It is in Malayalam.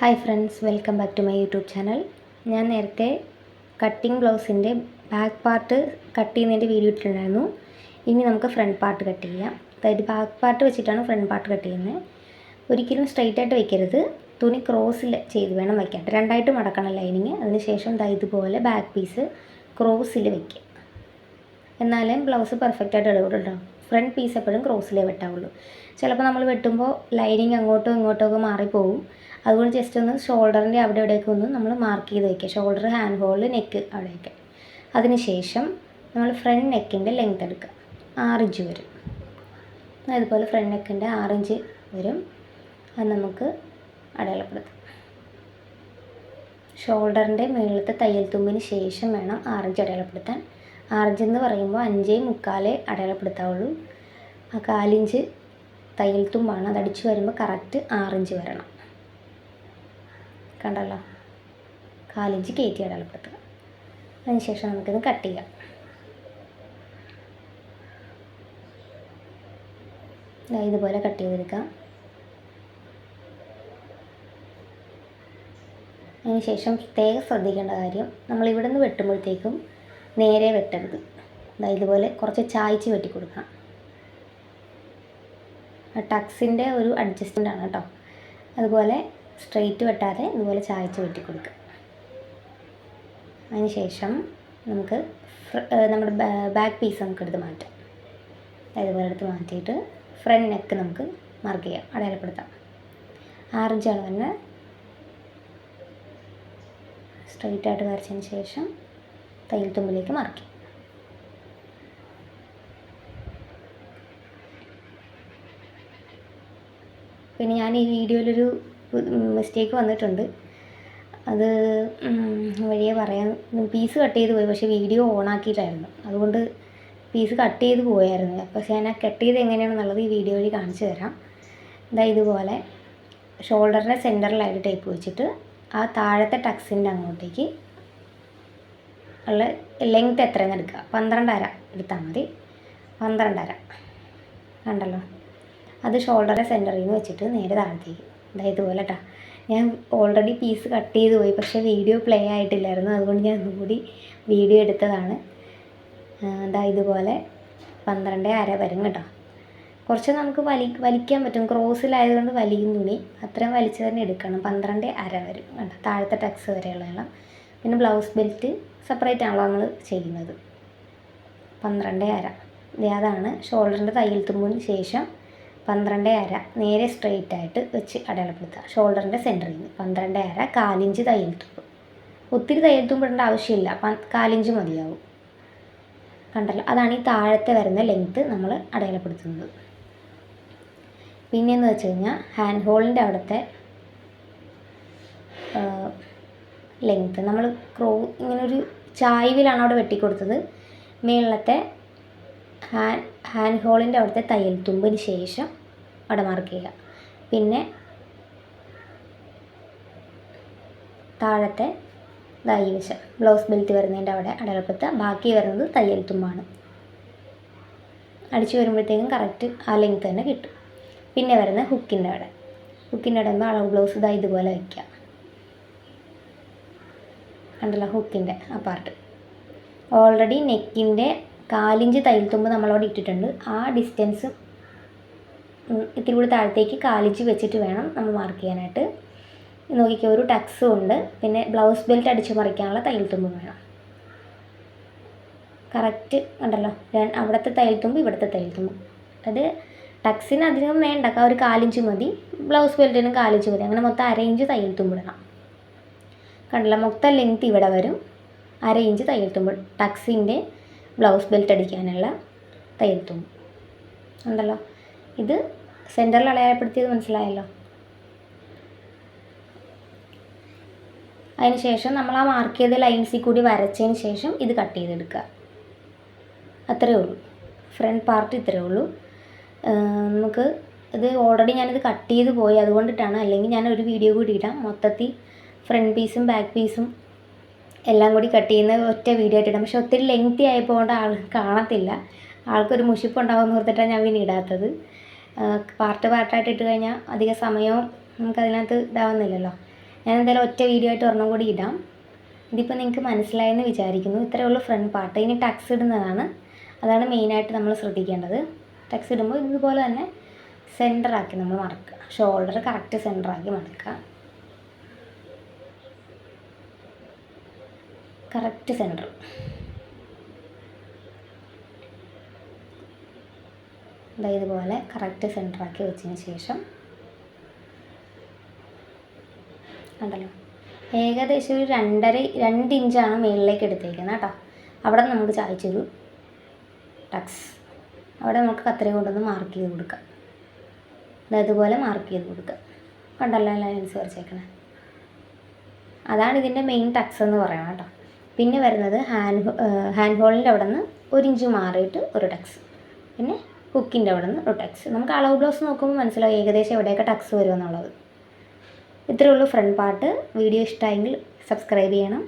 Hi friends welcome back to my YouTube channel. ഞാൻ നേരത്തെ കട്ടിങ് ബ്ലൗസിന്റെ ബാക്ക് പാർട്ട് കട്ട് ചെയ്യുന്നതിന്റെ വീഡിയോ ഇട്ടിട്ടുണ്ടായിരുന്നു. ഇനി നമുക്ക് ഫ്രണ്ട് പാർട്ട് കട്ട് ചെയ്യാം. അതായത് ബാക്ക് പാർട്ട് വെച്ചിട്ടാണ് ഫ്രണ്ട് പാർട്ട് കട്ട് ചെയ്യുന്നത്. ഒരിക്കലും സ്ട്രെയിറ്റ് ആയിട്ട് വെക്കരുത്. തുണി ക്രോസിൽ ചെയ്ത് വേണം വയ്ക്കാൻ രണ്ടായിട്ട് മടക്കണം ലൈനിങ് അതിനുശേഷം ദാ ഇതുപോലെ ബാക്ക് പീസ് ക്രോസിൽ വയ്ക്കുക എന്നാലേ ബ്ലൗസ് പെർഫെക്റ്റ് ആയിട്ട് ഇടപെടുള്ളൂ ഫ്രണ്ട് പീസ് എപ്പോഴും ക്രോസിലേ വെട്ടാവുള്ളൂ. ചിലപ്പോൾ നമ്മൾ വെട്ടുമ്പോൾ ലൈനിങ് അങ്ങോട്ടോ ഇങ്ങോട്ടും ഒക്കെ മാറിപ്പോവും. അതുകൊണ്ട് ജസ്റ്റ് ഒന്ന് ഷോൾഡറിന്റെ അവിടെ ഇവിടെയൊക്കെ ഒന്ന് നമ്മൾ മാർക്ക് ചെയ്ത് വയ്ക്കുക ഷോൾഡർ ഹാൻഡ് ഹോൾ നെക്ക് അവിടെയൊക്കെ. അതിനുശേഷം നമ്മൾ ഫ്രണ്ട് നെക്കിന്റെ ലെങ്ത് എടുക്കുക. ആറിഞ്ച് വരും. അതുപോലെ ഫ്രണ്ട് നെക്കിന്റെ ആറിഞ്ച് വരും. അത് നമുക്ക് അടയാളപ്പെടുത്താം. ഷോൾഡറിന്റെ മുകളിലത്തെ തയ്യൽ തുമ്പിന് ശേഷം വേണം ആറിഞ്ച് അടയാളപ്പെടുത്താൻ. ആറിഞ്ച് എന്ന് പറയുമ്പോൾ അഞ്ചേ മുക്കാലേ അടയാളപ്പെടുത്താവുള്ളൂ. ആ കാലിഞ്ച് തയ്യൽ തുമ്പാണ്. അത് അടിച്ചു വരുമ്പോൾ കറക്റ്റ് ആറിഞ്ച് വരണം. കണ്ടല്ലോ? കാലിഞ്ച് കയറ്റി അടയാളപ്പെടുത്തുക അതിനുശേഷം നമുക്കിത് കട്ട് ചെയ്യാം. ഇതുപോലെ കട്ട് ചെയ്തെടുക്കാം. അതിനുശേഷം പ്രത്യേകം ശ്രദ്ധിക്കേണ്ട കാര്യം നമ്മൾ ഇവിടെ നിന്ന് വെട്ടുമ്പോഴത്തേക്കും നേരെ വെട്ടരുത്. ഇതുപോലെ കുറച്ച് ചായച്ച് വെട്ടി കൊടുക്കണം ടക്സിന്റെ ഒരു അഡ്ജസ്റ്റ്മെന്റ് ആണ് കേട്ടോ. അതുപോലെ സ്ട്രെയിറ്റ് വെട്ടാതെ ഇതുപോലെ ചായച്ച് വെട്ടി കൊടുക്കുക അതിനുശേഷം നമുക്ക് നമ്മുടെ ബാക്ക് പീസ് നമുക്ക് എടുത്ത് മാറ്റാം ഇതുപോലെ എടുത്ത് മാറ്റിയിട്ട് ഫ്രണ്ട് നെക്ക് നമുക്ക് മാർക്ക് ചെയ്യാം അടയാളപ്പെടുത്താം. ആറിഞ്ച് അളവിന് സ്ട്രെയിറ്റ് ആയിട്ട് വരച്ചതിന് ശേഷം തയ്യൽ തുമ്പിലേക്ക് മാർക്ക് ചെയ്യാം. പിന്നെ ഞാൻ ഈ വീഡിയോയിലൊരു മിസ്റ്റേക്ക് വന്നിട്ടുണ്ട്. അത് വഴിയെ പറയാൻ പീസ് കട്ട് ചെയ്ത് പോയി. പക്ഷേ വീഡിയോ ഓൺ ആക്കിയിട്ടായിരുന്നു. അതുകൊണ്ട് പീസ് കട്ട് ചെയ്ത് പോയായിരുന്നു. പക്ഷേ ഞാൻ കട്ട് ചെയ്ത് എങ്ങനെയാണെന്നുള്ളത് ഈ വീഡിയോ വഴി കാണിച്ചു തരാം. ഇതാ ഇതുപോലെ ഷോൾഡറിന്റെ സെന്ററിലായിട്ട് ടേപ്പ് വെച്ചിട്ട് ആ താഴത്തെ ടക്സിന്റെ അങ്ങോട്ടേക്ക് ഉള്ള ലെങ്ത് എത്രയെന്ന് എടുക്കുക. പന്ത്രണ്ടര എടുത്താൽ മതി. പന്ത്രണ്ടര. കണ്ടല്ലോ? അത് ഷോൾഡറിന്റെ സെന്ററിൽ നിന്ന് വെച്ചിട്ട് നേരെ താഴത്തേക്ക്. ഇതുപോലെ കേട്ടോ ഞാൻ ഓൾറെഡി പീസ് കട്ട് ചെയ്ത് പോയി പക്ഷേ വീഡിയോ പ്ലേ ആയിട്ടില്ലായിരുന്നു. അതുകൊണ്ട് ഞാൻ ഒന്നുകൂടി വീഡിയോ എടുത്തതാണ്. ദാ ഇതുപോലെ പന്ത്രണ്ട് അര വരും കേട്ടോ. കുറച്ച് നമുക്ക് വലി വലിക്കാൻ പറ്റും. ക്രോസിലായതുകൊണ്ട് വലിയും തുണി. അത്രയും വലിച്ച് തന്നെ എടുക്കണം. പന്ത്രണ്ട് അര വരും കേട്ടോ. താഴത്തെ ടക്സ് വരെയുള്ള പിന്നെ ബ്ലൗസ് ബെൽറ്റ് സെപ്പറേറ്റ് ആണല്ലോ നമ്മൾ ചെയ്യുന്നത്. പന്ത്രണ്ട് അര. അതാണ് ഷോൾഡറിന്റെ തയ്യൽ തുമ്പിന് ശേഷം പന്ത്രണ്ട് അര. നേരെ സ്ട്രെയിറ്റ് ആയിട്ട് വെച്ച് അടയാളപ്പെടുത്തുക. ഷോൾഡറിന്റെ സെന്ററിൽ നിന്ന്. പന്ത്രണ്ട് അര കാലിഞ്ച് തയ്യൽ തുമ്പ് ഒത്തിരി തയ്യൽ തുമ്പ് ഇടേണ്ട ആവശ്യമില്ല കാലിഞ്ച് മതിയാവും. കണ്ടല്ലോ? അതാണ് ഈ താഴത്തെ വരുന്ന ലെങ്ത്ത് നമ്മൾ അടയാളപ്പെടുത്തുന്നത്. പിന്നെയെന്ന് വെച്ച് കഴിഞ്ഞാൽ ഹാൻഡ് ഹോളിന്റെ അവിടുത്തെ ലെങ്ത്ത് നമ്മൾ ക്രോ ഇങ്ങനൊരു ചായ്വിലാണ് അവിടെ വെട്ടിക്കൊടുത്തത്. മേളത്തെ ഹാൻഡ് ഹാൻഡ് ഹോളിന്റെ അവിടുത്തെ തയ്യൽ തുമ്പിന് ശേഷം അവിടെ മാർക്ക് ചെയ്യുക. പിന്നെ താഴത്തെ ദൈ വശം ബ്ലൗസ് ബെൽറ്റ് വരുന്നതിന്റെ അവിടെ അടയാളപ്പെടുത്തുക. ബാക്കി വരുന്നത് തയ്യൽ തുമ്പാണ്. അടിച്ചു വരുമ്പോഴത്തേക്കും കറക്റ്റ് ആ ലെങ്ത് തന്നെ കിട്ടും. പിന്നെ വരുന്ന ഹുക്കിന്റെ അവിടെ ഹുക്കിന്റെ അവിടെ അളവ് ബ്ലൗസ് ഇതാ ഇതുപോലെ വയ്ക്കുക. കണ്ടല്ലോ ഹുക്കിന്റെ ആ പാർട്ട് ഓൾറെഡി നെക്കിന്റെ കാലിഞ്ച് തയ്യൽ തുമ്പ് നമ്മളവിടെ ഇട്ടിട്ടുണ്ട്. ആ ഡിസ്റ്റൻസ് ഇത്തിരി കൂടി താഴത്തേക്ക് കാലിഞ്ച് വെച്ചിട്ട് വേണം നമ്മൾ മാർക്ക് ചെയ്യാനായിട്ട്. നോക്കിക്കോ ഒരു ടക്സും ഉണ്ട്. പിന്നെ ബ്ലൗസ് ബെൽറ്റ് അടിച്ച് മറിക്കാനുള്ള തയ്യൽ തുമ്പ് വേണം. കറക്റ്റ് ഉണ്ടല്ലോ. അവിടുത്തെ തയ്യൽ തുമ്പ് ഇവിടുത്തെ തയ്യൽ തുമ്പ് അത് ടക്സിന് അധികം വേണ്ട. ഒരു കാലിഞ്ച് മതി. ബ്ലൗസ് ബെൽറ്റിനും കാലിഞ്ച് മതി. അങ്ങനെ മൊത്തം അര ഇഞ്ച് തയ്യൽ തുമ്പ് ഇടണം. കണ്ടല്ലോ? മൊത്തം ലെങ്ത് ഇവിടെ വരും. അര ഇഞ്ച് തയ്യൽ തുമ്പ് ടക്സിന്റെ ബ്ലൗസ് ബെൽറ്റ് അടിക്കാനുള്ള തയ്യൽ തുണി. ഉണ്ടല്ലോ? ഇത് സെന്ററിൽ അടയാളപ്പെടുത്തിയത് മനസ്സിലായല്ലോ? അതിന് ശേഷം നമ്മൾ ആ മാർക്ക് ചെയ്ത ലൈൻസിൽ കൂടി വരച്ചതിന് ശേഷം ഇത് കട്ട് ചെയ്തെടുക്കുക. അത്രയേ ഉള്ളൂ. ഫ്രണ്ട് പാർട്ട് ഇത്രയേ ഉള്ളൂ. നമുക്ക് ഇത് ഓൾറെഡി ഞാനിത് കട്ട് ചെയ്ത് പോയി. അതുകൊണ്ടിട്ടാണ്. അല്ലെങ്കിൽ ഞാൻ ഒരു വീഡിയോ കൂടി ഇടാം. മൊത്തത്തിൽ ഫ്രണ്ട് പീസും ബാക്ക് പീസും എല്ലാം കൂടി കട്ട് ചെയ്യുന്ന ഒറ്റ വീഡിയോ ആയിട്ട് ഇടാം പക്ഷെ ഒത്തിരി ലെങ്തി ആയപ്പോൾ ആൾ കാണത്തില്ല. ആൾക്കൊരു മുഷിപ്പുണ്ടാവുമെന്ന് ഓർത്തിട്ടാണ് ഞാൻ പിന്നെ ഇടാത്തത്. പാർട്ട് പാർട്ടായിട്ട് ഇട്ട് കഴിഞ്ഞാൽ അധിക സമയവും നമുക്കതിനകത്ത് ഇതാവുന്നില്ലല്ലോ. ഞാൻ എന്തായാലും ഒറ്റ വീഡിയോ ആയിട്ട് ഒരെണ്ണം കൂടി ഇടാം. ഇതിപ്പോൾ നിങ്ങൾക്ക് മനസ്സിലായെന്ന് വിചാരിക്കുന്നു. ഇത്രയേ ഉള്ളൂ ഫ്രണ്ട് പാർട്ട് ഇനി ടക്സ് ഇടുന്നതാണ്. അതാണ് മെയിനായിട്ട് നമ്മൾ ശ്രദ്ധിക്കേണ്ടത്. ടക്സ് ഇടുമ്പോൾ ഇതുപോലെ തന്നെ സെന്ററാക്കി നമ്മൾ മടക്കുക ഷോൾഡർ കറക്റ്റ് സെന്ററാക്കി മടക്കുക കറക്റ്റ് സെന്റർ. ദാ ഇതുപോലെ കറക്റ്റ് സെന്ററാക്കി വെച്ചതിന് ശേഷം ഉണ്ടല്ലോ ഏകദേശം ഒരു രണ്ടര രണ്ട് ഇഞ്ചാണ് മുകളിലേക്ക് എടുത്തേക്കുന്നത് കേട്ടോ. അവിടെ നമുക്ക് ചായച്ചൊരു ടക്സ്. അവിടെ നമുക്ക് കത്രയും കൊണ്ടൊന്ന് മാർക്ക് ചെയ്ത് കൊടുക്കാം. ദാ ഇതുപോലെ മാർക്ക് ചെയ്ത് കൊടുക്കുക കണ്ടല്ലോ ലൈൻസ് വരച്ചേക്കണേ. അതാണ് ഇതിന്റെ മെയിൻ ടക്സ് എന്ന് പറയണം കേട്ടോ. പിന്നെ വരുന്നത് ഹാൻഡ് ഹാൻഡ് ഹോളിന്റെ അവിടെ നിന്ന് ഒരു ഇഞ്ച് മാറിയിട്ട് ഒരു ടക്സ് പിന്നെ ഹുക്കിന്റെ അവിടെ നിന്ന് ഒരു ടക്സ് നമുക്ക് അളവ് ബ്ലൗസ് നോക്കുമ്പോൾ മനസ്സിലാവും ഏകദേശം എവിടെയൊക്കെ ടക്സ് വരുമെന്നുള്ളത് ഇത്രയേ ഉള്ളൂ. Front part. വീഡിയോ ഇഷ്ടമായെങ്കിൽ സബ്സ്ക്രൈബ് ചെയ്യണം.